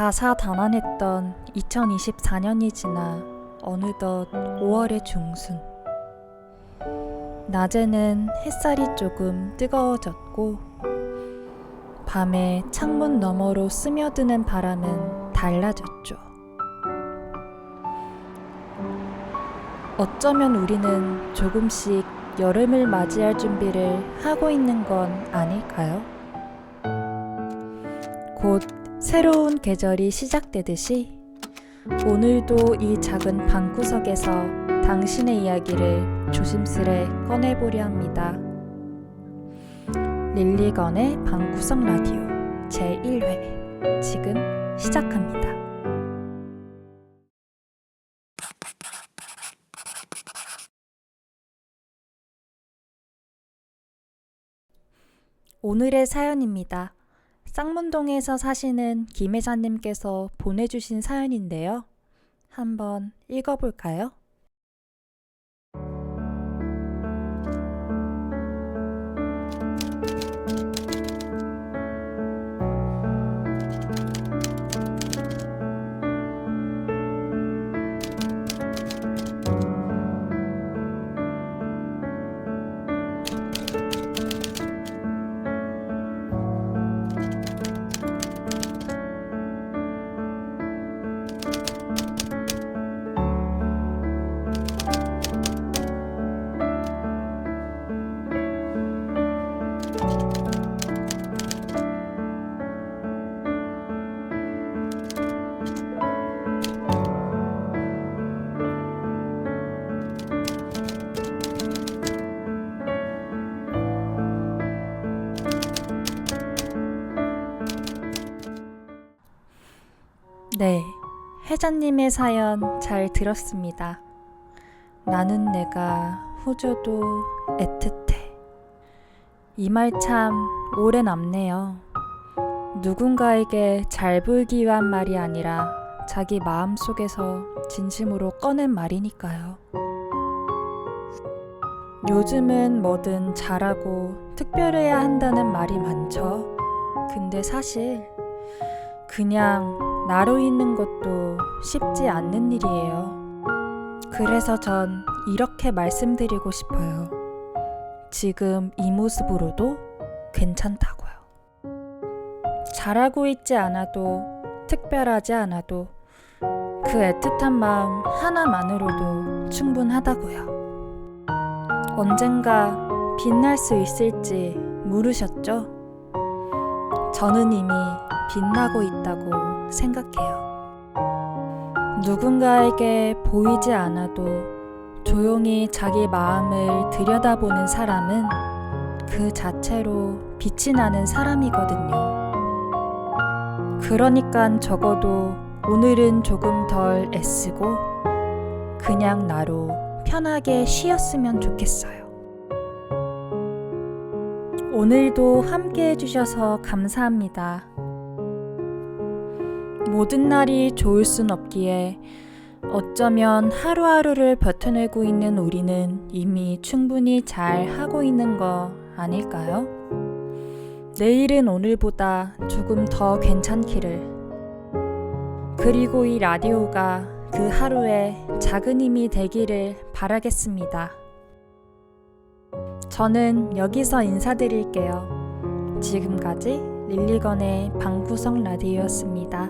다사다난했던 2024년이 지나 어느덧 5월의 중순. 낮에는 햇살이 조금 뜨거워졌고, 밤에 창문 너머로 스며드는 바람은 달라졌죠. 어쩌면 우리는 조금씩 여름을 맞이할 준비를 하고 있는 건 아닐까요? 곧 새로운 계절이 시작되듯이 오늘도 이 작은 방구석에서 당신의 이야기를 조심스레 꺼내보려 합니다. 릴리건의 방구석 라디오 제1회 지금 시작합니다. 오늘의 사연입니다. 쌍문동에서 사시는 김혜자님께서 보내주신 사연인데요. 한번 읽어볼까요? 네, 혜자님의 사연 잘 들었습니다. 나는 내가 호줘도 애틋해. 이 말 참 오래 남네요. 누군가에게 잘 보이기 위한 말이 아니라 자기 마음 속에서 진심으로 꺼낸 말이니까요. 요즘은 뭐든 잘하고 특별해야 한다는 말이 많죠. 근데 사실 그냥 나로 있는 것도 쉽지 않는 일이에요. 그래서 전 이렇게 말씀드리고 싶어요. 지금 이 모습으로도 괜찮다고요. 잘하고 있지 않아도, 특별하지 않아도, 그 애틋한 마음 하나만으로도 충분하다고요. 언젠가 빛날 수 있을지 물으셨죠? 저는 이미 빛나고 있다고 생각해요. 누군가에게 보이지 않아도 조용히 자기 마음을 들여다보는 사람은 그 자체로 빛이 나는 사람이거든요. 그러니까 적어도 오늘은 조금 덜 애쓰고 그냥 나로 편하게 쉬었으면 좋겠어요. 오늘도 함께 해주셔서 감사합니다. 모든 날이 좋을 순 없기에 어쩌면 하루하루를 버텨내고 있는 우리는 이미 충분히 잘 하고 있는 거 아닐까요? 내일은 오늘보다 조금 더 괜찮기를. 그리고 이 라디오가 그 하루에 작은 힘이 되기를 바라겠습니다. 저는 여기서 인사드릴게요. 지금까지 릴리건의 방구석 라디오였습니다.